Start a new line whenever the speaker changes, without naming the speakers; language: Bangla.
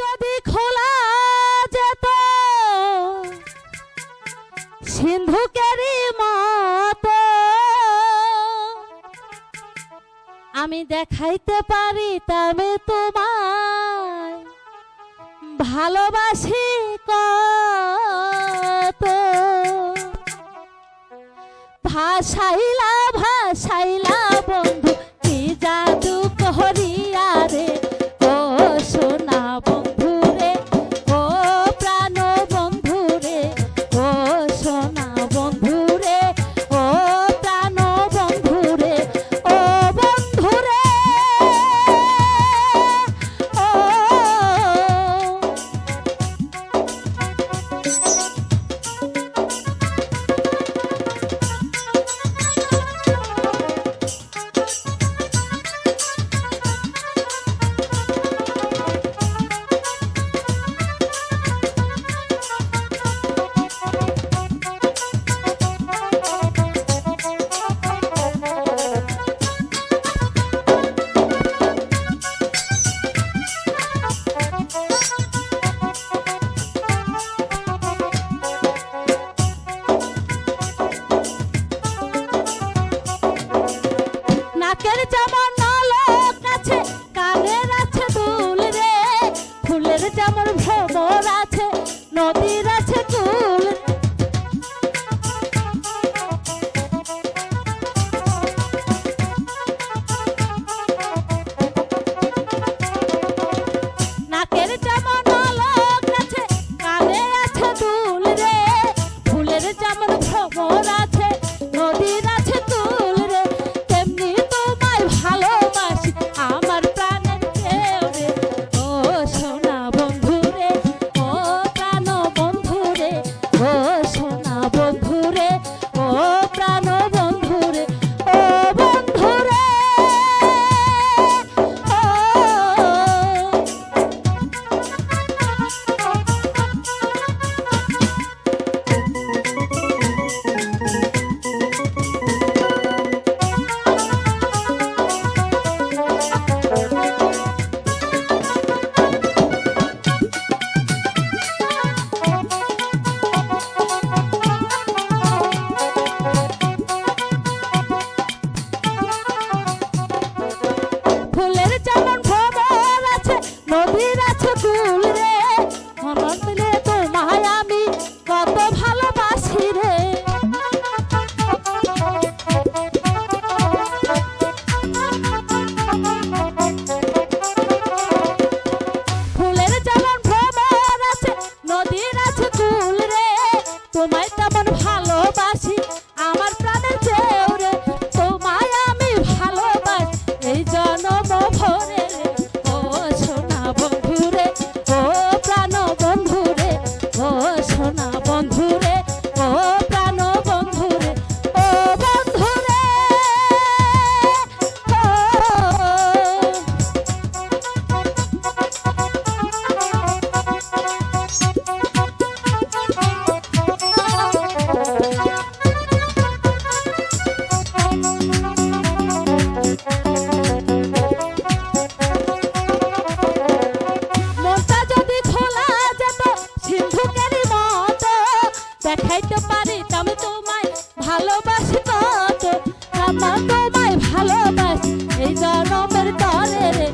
যদি খোলা যেত সিন্ধুকেরই মত আমি দেখাইতে পারি তবে তোমার ভালোবাসি কত। ভাসাইলা ভাসাইলা ভালোবাসি ভালোবাস এই জনমের তরে রে।